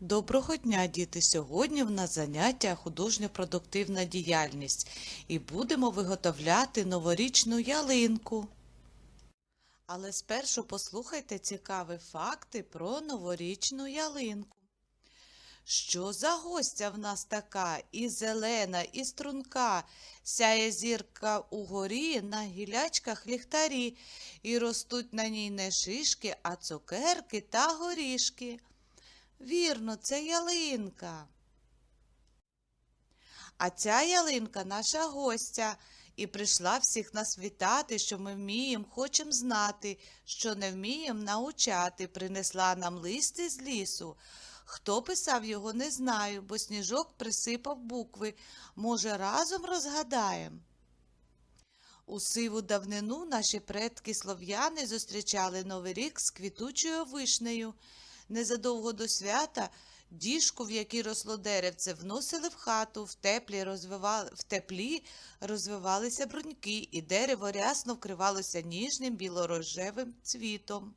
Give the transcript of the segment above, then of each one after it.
Доброго дня, діти! Сьогодні в нас заняття художньо-продуктивна діяльність і будемо виготовляти новорічну ялинку. Але спершу послухайте цікаві факти про новорічну ялинку. Що за гостя в нас така і зелена, і струнка, сяє зірка угорі на гілячках ліхтарі, і ростуть на ній не шишки, а цукерки та горішки. Вірно, це ялинка. А ця ялинка наша гостя і прийшла всіх нас вітати, що ми вміємо, хочемо знати, що не вміємо научати. Принесла нам лист із лісу. Хто писав його, не знаю, бо сніжок присипав букви. Може, разом розгадаємо? У сиву давнину наші предки слов'яни зустрічали Новий рік з квітучою вишнею. Незадовго до свята діжку, в якій росло деревце, вносили в хату, в теплі, розвивали, в теплі розвивалися бруньки, і дерево рясно вкривалося ніжним білорожевим цвітом.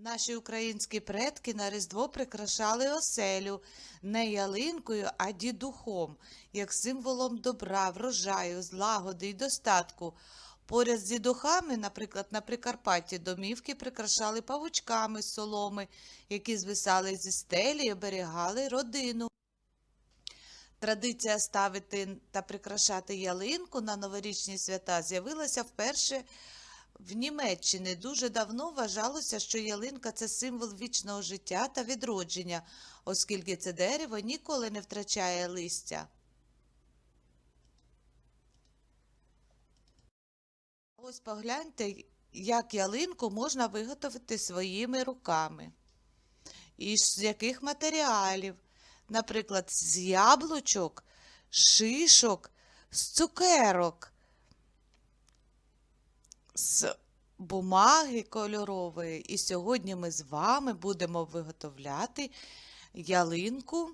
Наші українські предки на Різдво прикрашали оселю не ялинкою, а дідухом, як символом добра, врожаю, злагоди й достатку. Поряд з дідухами, наприклад, на Прикарпатті домівки прикрашали павучками з соломи, які звисали зі стелі і оберігали родину. Традиція ставити та прикрашати ялинку на новорічні свята з'явилася вперше в Німеччині. Дуже давно вважалося, що ялинка це символ вічного життя та відродження, оскільки це дерево ніколи не втрачає листя. Ось погляньте, як ялинку можна виготовити своїми руками. І з яких матеріалів? Наприклад, з яблучок, шишок, з цукерок, з бумаги кольорової. І сьогодні ми з вами будемо виготовляти ялинку.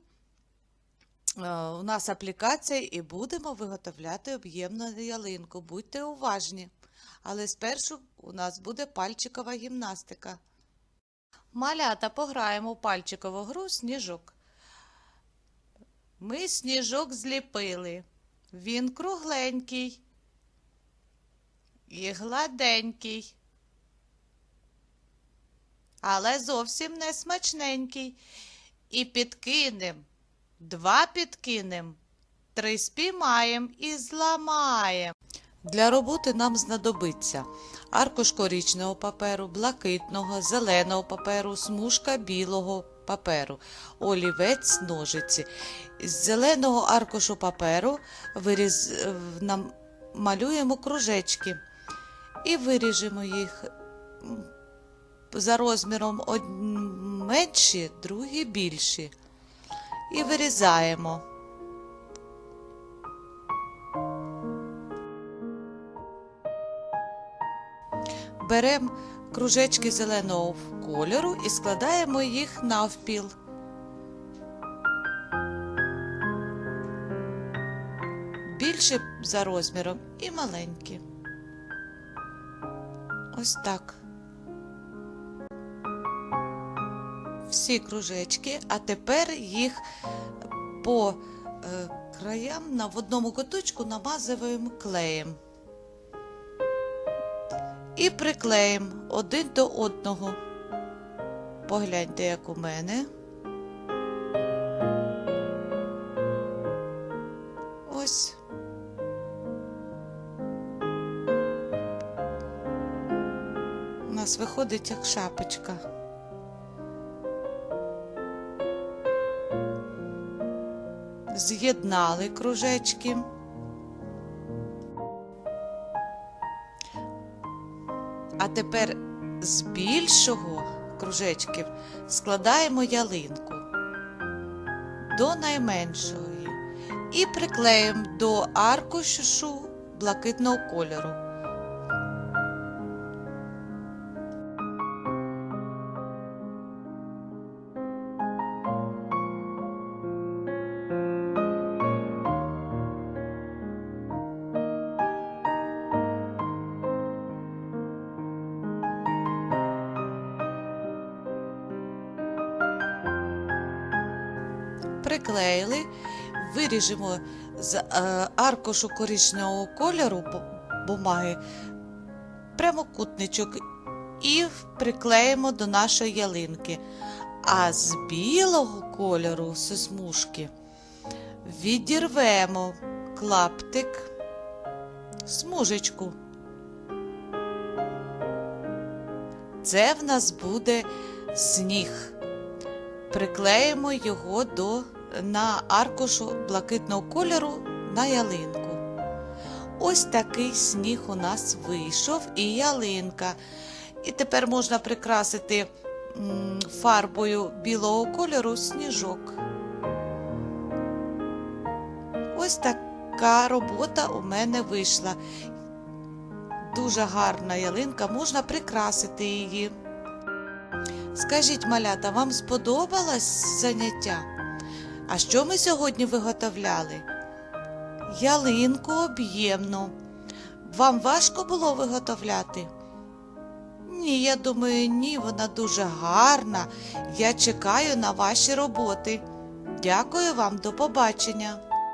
Е, У нас аплікація і будемо виготовляти об'ємну ялинку. Будьте уважні. Але спершу у нас буде пальчикова гімнастика. Малята пограємо в пальчикову гру сніжок. Ми сніжок зліпили. Він кругленький і гладенький, але зовсім не смачненький. І підкинем, два підкинем, три спіймаєм і зламаєм. Для роботи нам знадобиться аркуш коричневого паперу, блакитного, зеленого паперу, смужка білого паперу, олівець, ножиці. З зеленого аркушу паперу виріз... намалюємо кружечки і виріжемо їх за розміром менші, другі більші. І вирізаємо. Беремо кружечки зеленого кольору і складаємо їх навпіл. Більше за розміром і маленькі. Ось так. Всі кружечки, а тепер їх по е, краям на в одному куточку намазуємо клеєм і приклеїмо один до одного. Погляньте, як у мене. Ось. Виходить як шапочка. З'єднали кружечки. А тепер з більшого кружечків складаємо ялинку до найменшої і приклеїмо до аркушу блакитного кольору. Приклеїли, виріжемо з е, аркушу коричневого кольору бумаги прямокутничок і приклеїмо до нашої ялинки. А з білого кольору з смужки відірвемо клаптик, смужечку. Це в нас буде сніг. Приклеїмо його до, на аркушу блакитного кольору на ялинку. Ось такий сніг у нас вийшов і ялинка. І тепер можна прикрасити фарбою білого кольору сніжок. Ось така робота у мене вийшла. Дуже гарна ялинка, можна прикрасити її. Скажіть, малята, вам сподобалось заняття? А що ми сьогодні виготовляли? Ялинку об'ємну. Вам важко було виготовляти? Ні, я думаю, ні, вона дуже гарна. Я чекаю на ваші роботи. Дякую вам, до побачення.